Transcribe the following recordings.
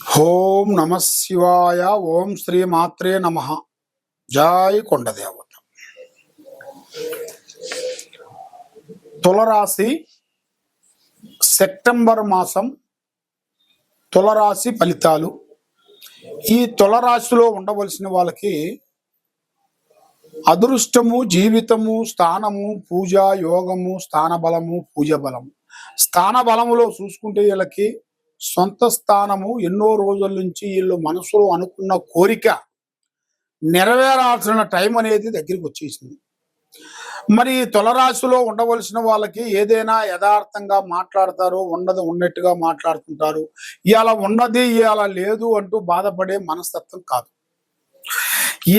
ఓం నమ శివాయ ఓం శ్రీ మాత్రే నమ. జాయ్ కొండదేవత. తులరాశి సెప్టెంబర్ మాసం తులరాశి ఫలితాలు. ఈ తులరాశిలో ఉండవలసిన వాళ్ళకి అదృష్టము జీవితము స్థానము పూజ యోగము స్థాన బలము పూజ బలము స్థాన బలములో చూసుకుంటే వీళ్ళకి సొంత స్థానము ఎన్నో రోజుల నుంచి వీళ్ళు మనసులో అనుకున్న కోరిక నెరవేరాల్సిన టైం అనేది దగ్గరికి వచ్చేసింది. మరి ఈ ఉండవలసిన వాళ్ళకి ఏదైనా యథార్థంగా మాట్లాడతారు ఉండదు ఉన్నట్టుగా మాట్లాడుతుంటారు. ఇవాళ ఉన్నది ఇవాళ లేదు అంటూ బాధపడే మనస్తత్వం కాదు.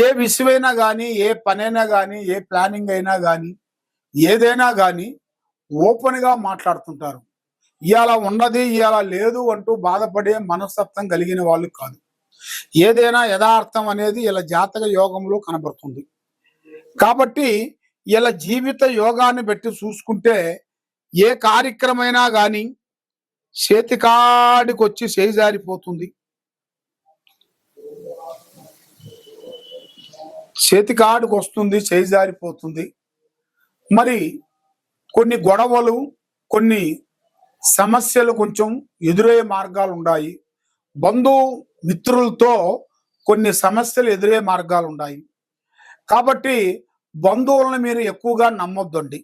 ఏ విషయమైనా కానీ ఏ పనైనా కానీ ఏ ప్లానింగ్ అయినా కానీ ఏదైనా కానీ ఓపెన్గా మాట్లాడుతుంటారు. ఇవాళ ఉన్నది ఇవాళ లేదు అంటూ బాధపడే మనస్తత్వం కలిగిన వాళ్ళు కాదు. ఏదైనా యథార్థం అనేది ఇలా జాతక యోగంలో కనబడుతుంది. కాబట్టి ఇలా జీవిత యోగాన్ని పెట్టి చూసుకుంటే ఏ కార్యక్రమైనా కానీ చేతికాడికి వచ్చి చేజారిపోతుంది. చేతికాడికి వస్తుంది చేజారిపోతుంది. మరి కొన్ని గొడవలు కొన్ని సమస్యలు కొంచెం ఎదురయ్యే మార్గాలు ఉన్నాయి బంధు మిత్రులతో కొన్ని సమస్యలు ఎదురయ్యే మార్గాలు ఉన్నాయి కాబట్టి బంధువులను మీరు ఎక్కువగా నమ్మొద్దండి.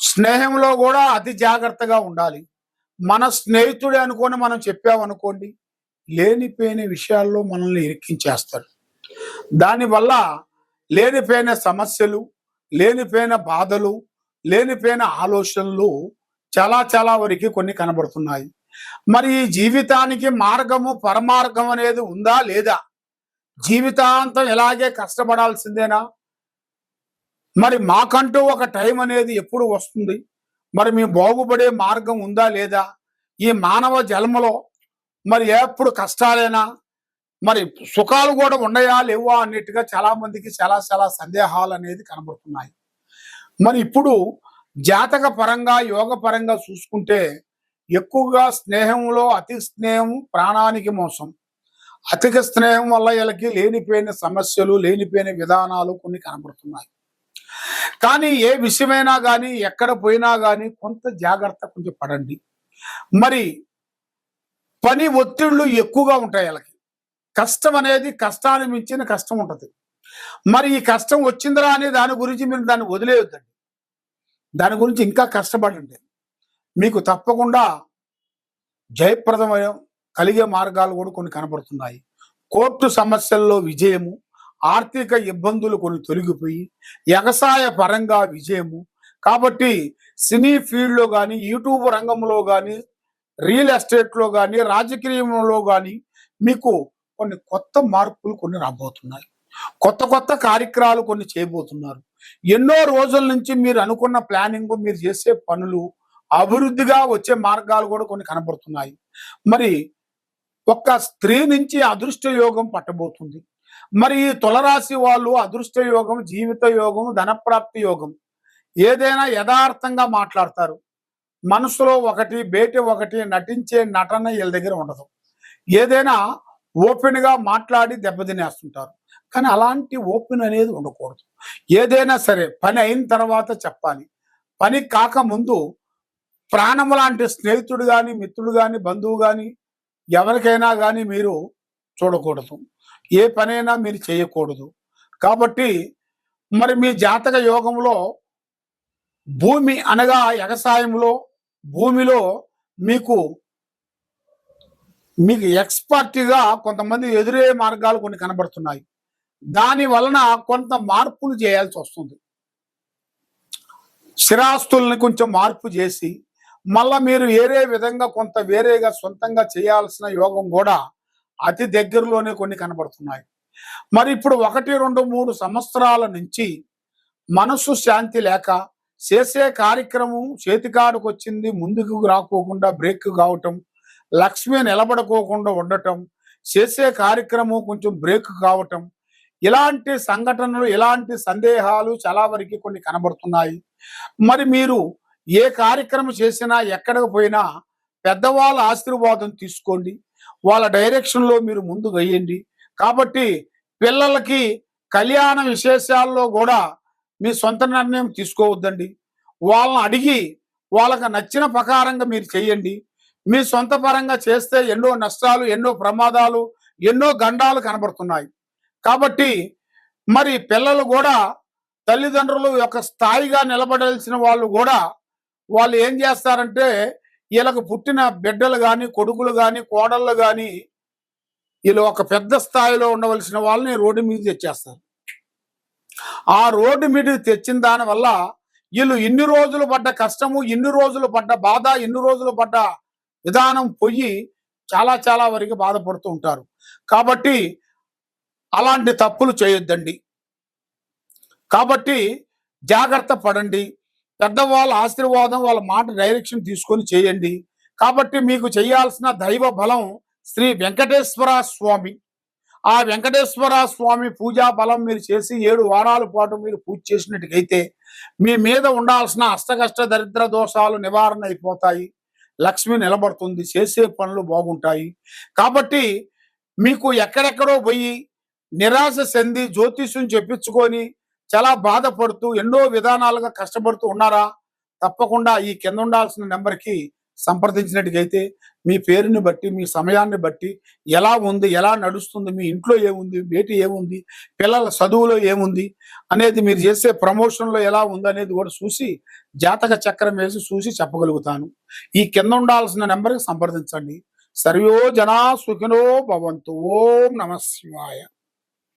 స్నేహంలో కూడా అతి జాగ్రత్తగా ఉండాలి. మన స్నేహితుడే అనుకొని మనం చెప్పామనుకోండి లేనిపోయిన విషయాల్లో మనల్ని ఇరికించేస్తాడు దానివల్ల లేనిపోయిన సమస్యలు లేనిపోయిన బాధలు లేనిపోయిన ఆలోచనలు చాలా చాలా వరకు కొన్ని కనబడుతున్నాయి. మరి ఈ జీవితానికి మార్గము పరమార్గం అనేది ఉందా లేదా? జీవితాంతం ఎలాగే కష్టపడాల్సిందేనా? మరి మాకంటూ ఒక టైం అనేది ఎప్పుడు వస్తుంది? మరి మేము బాగుపడే మార్గం ఉందా లేదా? ఈ మానవ జన్మలో మరి ఎప్పుడు కష్టాలేనా? మరి సుఖాలు కూడా ఉన్నాయా లేవా అన్నట్టుగా చాలామందికి చాలా చాలా సందేహాలు అనేది కనబడుతున్నాయి. మరి ఇప్పుడు జాతక పరంగా యోగ పరంగా చూసుకుంటే ఎక్కువగా స్నేహంలో అతి స్నేహం ప్రాణానికి మోసం. అతిక స్నేహం వల్ల వీళ్ళకి లేనిపోయిన సమస్యలు లేనిపోయిన విధానాలు కొన్ని కనబడుతున్నాయి. కానీ ఏ విషయమైనా కానీ ఎక్కడ పోయినా కానీ కొంత జాగ్రత్త కొంచెం పడండి. మరి పని ఒత్తిళ్ళు ఎక్కువగా ఉంటాయి వీళ్ళకి. కష్టం అనేది కష్టాన్ని మించిన కష్టం ఉంటుంది. మరి ఈ కష్టం వచ్చిందిరా అనే దాని గురించి మీరు దాన్ని వదిలేయొద్దండి. దాని గురించి ఇంకా కష్టపడండి. మీకు తప్పకుండా జయప్రదమైన కలిగే మార్గాలు కూడా కొన్ని కనబడుతున్నాయి కోర్టు సమస్యల్లో విజయము ఆర్థిక ఇబ్బందులు కొన్ని తొలగిపోయి వ్యవసాయ పరంగా విజయము. కాబట్టి సినీ ఫీల్డ్లో కానీ యూట్యూబ్ రంగంలో కానీ రియల్ ఎస్టేట్లో కానీ రాజకీయంలో కానీ మీకు కొన్ని కొత్త మార్పులు కొన్ని రాబోతున్నాయి. కొత్త కొత్త కార్యక్రమాలు కొన్ని చేయబోతున్నారు. ఎన్నో రోజుల నుంచి మీరు అనుకున్న ప్లానింగ్ మీరు చేసే పనులు అభివృద్ధిగా వచ్చే మార్గాలు కూడా కొన్ని కనబడుతున్నాయి. మరి ఒక్క స్త్రీ నుంచి అదృష్ట యోగం పట్టబోతుంది. మరి ఈ తులరాశి వాళ్ళు అదృష్ట యోగం జీవిత యోగం ధనప్రాప్తి యోగం ఏదైనా యథార్థంగా మాట్లాడతారు. మనసులో ఒకటి బయట ఒకటి నటించే నటన వీళ్ళ దగ్గర ఉండదు. ఏదైనా ఓపెన్గా మాట్లాడి దెబ్బతినేస్తుంటారు. కానీ అలాంటి ఓపెన్ అనేది ఉండకూడదు. ఏదైనా సరే పని అయిన తర్వాత చెప్పాలి. పని కాకముందు ప్రాణం లాంటి స్నేహితుడు కానీ మిత్రుడు కానీ బంధువు కానీ ఎవరికైనా కానీ మీరు చూడకూడదు. ఏ పనైనా మీరు చేయకూడదు. కాబట్టి మరి మీ జాతక యోగంలో భూమి అనగా వ్యవసాయంలో భూమిలో మీకు మీకు ఎక్స్పర్ట్గా కొంతమంది ఎదురయ్యే మార్గాలు కొన్ని కనబడుతున్నాయి. దాని వలన కొంత మార్పులు చేయాల్సి వస్తుంది. స్థిరాస్తుల్ని కొంచెం మార్పు చేసి మళ్ళా మీరు వేరే విధంగా కొంత వేరేగా సొంతంగా చేయాల్సిన యోగం కూడా అతి దగ్గరలోనే కొన్ని కనబడుతున్నాయి. మరి ఇప్పుడు ఒకటి రెండు మూడు సంవత్సరాల నుంచి మనసు శాంతి లేక చేసే కార్యక్రమం చేతికాడుకు వచ్చింది ముందుకు రాకోకుండా బ్రేక్ కావటం లక్ష్మి నిలబడుకోకుండా ఉండటం చేసే కార్యక్రమం కొంచెం బ్రేక్ కావటం ఇలాంటి సంఘటనలు ఇలాంటి సందేహాలు చాలా వరకు కొన్ని కనబడుతున్నాయి. మరి మీరు ఏ కార్యక్రమం చేసినా ఎక్కడికి పోయినా పెద్దవాళ్ళ ఆశీర్వాదం తీసుకోండి. వాళ్ళ డైరెక్షన్లో మీరు ముందు వేయండి. కాబట్టి పిల్లలకి కళ్యాణ విశేషాల్లో కూడా మీ సొంత నిర్ణయం తీసుకోవద్దండి. వాళ్ళని అడిగి వాళ్ళకి నచ్చిన ప్రకారంగా మీరు చేయండి. మీ సొంత పరంగా చేస్తే ఎన్నో నష్టాలు ఎన్నో ప్రమాదాలు ఎన్నో గండాలు కనబడుతున్నాయి. కాబట్టి మరి పిల్లలు కూడా తల్లిదండ్రులు యొక్క స్థాయిగా నిలబడాల్సిన వాళ్ళు కూడా వాళ్ళు ఏం చేస్తారంటే వీళ్ళకు పుట్టిన బిడ్డలు కానీ కొడుకులు కానీ కోడళ్ళు కానీ వీళ్ళు ఒక పెద్ద స్థాయిలో ఉండవలసిన వాళ్ళని రోడ్డు మీద తెచ్చేస్తారు. ఆ రోడ్డు మీద తెచ్చిన దాని వల్ల వీళ్ళు ఇన్ని రోజులు పడ్డ కష్టము ఇన్ని రోజులు పడ్డ బాధ ఇన్ని రోజులు పడ్డ విధానం పోయి చాలా చాలా వరకు బాధపడుతూ ఉంటారు. కాబట్టి అలాంటి తప్పులు చేయొద్దండి. కాబట్టి జాగ్రత్త పడండి. పెద్దవాళ్ళ ఆశీర్వాదం వాళ్ళ మాట డైరెక్షన్ తీసుకొని చేయండి. కాబట్టి మీకు చేయాల్సిన దైవ బలం శ్రీ వెంకటేశ్వర స్వామి. ఆ వెంకటేశ్వర స్వామి పూజా బలం మీరు చేసి ఏడు వారాల పాటు మీరు పూజ చేసినట్టుకైతే మీ మీద ఉండాల్సిన అష్టకష్ట దరిద్ర దోషాలు నివారణ అయిపోతాయి. లక్ష్మి నిలబడుతుంది. చేసే పనులు బాగుంటాయి. కాబట్టి మీకు ఎక్కడెక్కడో పోయి నిరాశ చెంది జ్యోతిష్యం చెప్పించుకొని చాలా బాధపడుతూ ఎన్నో విధానాలుగా కష్టపడుతూ ఉన్నారా? తప్పకుండా ఈ కింద ఉండాల్సిన నెంబర్కి సంప్రదించినట్టుగైతే మీ పేరుని బట్టి మీ సమయాన్ని బట్టి ఎలా ఉంది ఎలా నడుస్తుంది మీ ఇంట్లో ఏముంది బయట ఏముంది పిల్లల చదువులో ఏముంది అనేది మీరు చేసే ప్రమోషన్లో ఎలా ఉంది అనేది కూడా చూసి జాతక చక్రం వేసి చూసి చెప్పగలుగుతాను. ఈ కింద ఉండాల్సిన నెంబర్కి సంప్రదించండి. సర్వో జనా సుఖినో భవంతు. ఓం నమ శివాయ.